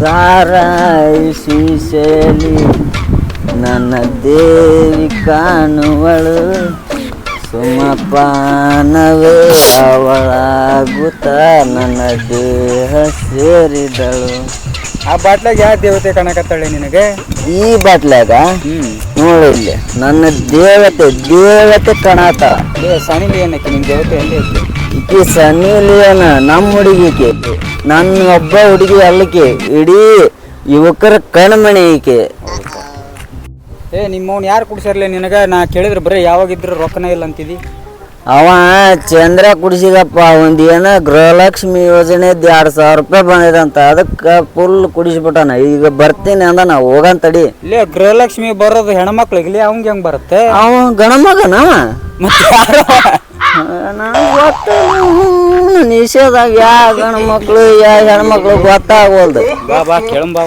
ಸಾರ ಶ್ರೀಶೈಲಿ ನನ್ನ ದೇವಿ ಕಾಣುವಳು. ಸುಮಪಾನವೇ ಅವಳಾಗುತ್ತ ನನ್ನ ದೇಹ ಸೇರಿದಳು. ಆ ಬಾಟ್ಲಾಗ ಯಾವ ದೇವತೆ ಕಾಣಕತ್ತಾಳೆ ನಿನಗೆ? ಈ ಬಾಟ್ಲಾಗ? ಹ್ಮ್. ನೋಡಿ ಇಲ್ಲಿ. ನನ್ನ ದೇವತೆ ದೇವತೆ ಕಣಾತ. ಏ ಸಣಿಲಿ ಏನಕ್ಕೆ? ನಿನ್ ದೇವತೆ ಎಲ್ಲಿ ಐತಿ ಈಕಿ ನಮ್ಮ ಹುಡುಗಿಕೆ. ನನ್ನ ಒಬ್ಬ ಹುಡುಗಿ ಅಲ್ಲಕ್ಕೆ ಇಡೀ ಯುವಕರ ಕಣ್ಮಣಿ ಈಕೆ. ಏ ನಿಮ್ಮವ್ನು ಯಾರು ಕುಡ್ಸಿರ್ಲಿ ನಿನಗೆ ನಾ ಕೇಳಿದ್ರೆ ಬರೀ ಯಾವಾಗಿದ್ರು ರೊಕ್ಕನೇ ಇಲ್ಲ ಅಂತಿದಿ. ಅವ ಚಂದ್ರ ಕುಡಿಸಿದಪ್ಪ ಒಂದು ಏನ ಗೃಹಲಕ್ಷ್ಮಿ ಯೋಜನೆದು ಎರಡು ಸಾವಿರ ರೂಪಾಯಿ ಬಂದಿದಂತ ಅದಕ್ಕೆ ಫುಲ್ ಕುಡಿಸ್ಬಿಟ್ಟಾನ. ಈಗ ಬರ್ತೀನಿ ಅಂದ ನಾ ಹೋಗಂತಡಿ ಇಲ್ಲೇ ಗೃಹಲಕ್ಷ್ಮಿ ಬರೋದು ಹೆಣ್ಮಕ್ಳಿಗೆ ಇಲ್ಲಿ ಅವಂಗೆ ಹೆಂಗ್ ಬರುತ್ತೆ? ಅವ ಗಣಮಗನ ನಿಷೇಧಾಗ ಯಾ ಗಂಡು ಮಕ್ಳು ಯಾವ ಹೆಣ್ಮಕ್ಳು ಗೊತ್ತಾಗೋಲ್ದು. ಬಾ ಬಾ ಕೇಳಂಬ